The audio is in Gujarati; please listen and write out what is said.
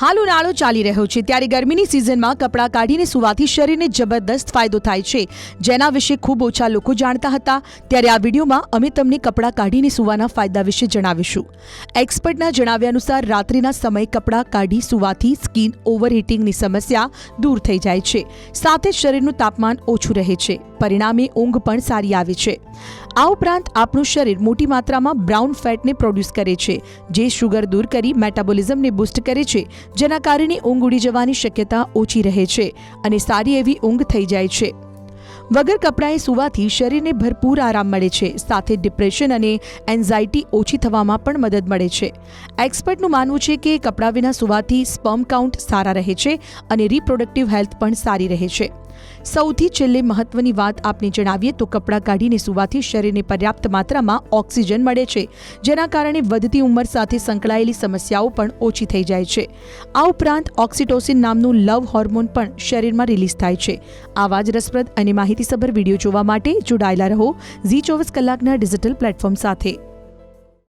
હાલ ઉનાળો ચાલી રહ્યો છે. ત્યારે ગરમીની સિઝનમાં કપડાં કાઢીને સુવાથી શરીરને જબરદસ્ત ફાયદો થાય છે. જેના વિશે ખૂબ ઓછા લોકો જાણતા હતા. ત્યારે આ વિડીયોમાં અમે તમને કપડાં કાઢીને સુવાના ફાયદા વિશે જણાવીશું. એક્સપર્ટના જણાવ્યા અનુસાર, રાત્રિના સમયે કપડાં કાઢી સુવાથી સ્કિન ઓવરહીટિંગની સમસ્યા દૂર થઈ જાય છે. સાથે જ શરીરનું તાપમાન ઓછું રહે છે. પરિણામે ઊંઘ પણ સારી આવે છે. આ ઉપરાંત આપણું શરીર મોટી માત્રામાં બ્રાઉન ફેટને પ્રોડ્યુસ કરે છે, જે શુગર દૂર કરી મેટાબોલિઝમને બૂસ્ટ કરે છે, જેના કારણે ઊંઘ ઉડી જવાની શક્યતા ઓછી રહે છે અને સારી એવી ઊંઘ થઈ જાય છે. વગર કપડાએ સુવાથી શરીરને ભરપૂર આરામ મળે છે, સાથે ડિપ્રેશન અને એન્ઝાયટી ઓછી થવામાં પણ મદદ મળે છે. એક્સપર્ટનું માનવું છે કે કપડાં વિના સુવાથી સ્પર્મ કાઉન્ટ સારા રહે છે અને રિપ્રોડક્ટિવ હેલ્થ પણ સારી રહે છે. સૌથી છેલ્લે મહત્વની વાત આપને જણાવીએ તો કપડાં કાઢીને સુવાથી શરીરને પર્યાપ્ત માત્રામાં ઓક્સિજન મળે છે, જેના કારણે વધતી ઉંમર સાથે સંકળાયેલી સમસ્યાઓ પણ ઓછી થઈ જાય છે. આ ઉપરાંત ઓક્સિટોસિન નામનું લવ હોર્મોન પણ શરીરમાં રિલીઝ થાય છે. આવા જ રસપ્રદ અને માહિતીસભર વીડિયો જોવા માટે જોડાયેલા રહો ઝી ચોવીસ કલાકના ડિજિટલ પ્લેટફોર્મ સાથે.